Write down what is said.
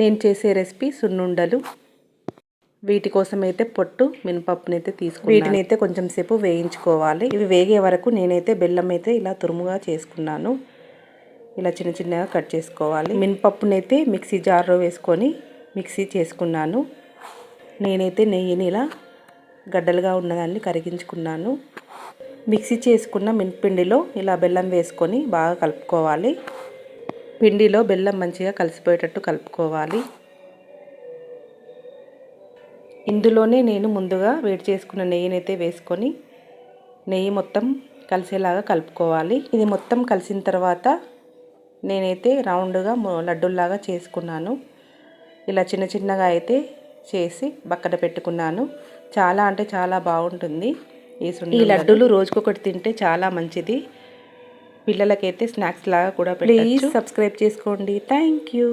నేను చేసే రెసిపీ సున్నుండలు. వీటి కోసం అయితే పొట్టు మినపప్పుని అయితే తీసుకుని వీటిని అయితే కొంచెం సేపు వేయించుకోవాలి. ఇవి వేగే వరకు నేనైతే బెల్లం అయితే ఇలా తురుముగా చేసుకున్నాను. ఇలా చిన్న చిన్నగా కట్ చేసుకోవాలి. మినపప్పుని అయితే మిక్సీ జార్లో వేసుకొని మిక్సీ చేసుకున్నాను. నేనైతే నెయ్యిని ఇలా గడ్డలుగా ఉన్నదాన్ని కరిగించుకున్నాను. మిక్సీ చేసుకున్న మినపిండిలో ఇలా బెల్లం వేసుకొని బాగా కలుపుకోవాలి. పిండిలో బెల్లం మంచిగా కలిసిపోయేటట్టు కలుపుకోవాలి. ఇందులోనే నేను ముందుగా వేడి చేసుకున్న నెయ్యిని అయితే వేసుకొని నెయ్యి మొత్తం కలిసేలాగా కలుపుకోవాలి. ఇది మొత్తం కలిసిన తర్వాత నేనైతే రౌండ్గా లడ్డూల్లాగా చేసుకున్నాను. ఇలా చిన్న చిన్నగా అయితే చేసి పక్కన పెట్టుకున్నాను. చాలా అంటే చాలా బాగుంటుంది. ఈ ఈ లడ్డూలు రోజుకొకటి తింటే చాలా మంచిది. పిల్లలకైతే స్నాక్స్ లాగా కూడా ప్లీజ్ సబ్స్క్రైబ్ చేసుకోండి. Thank you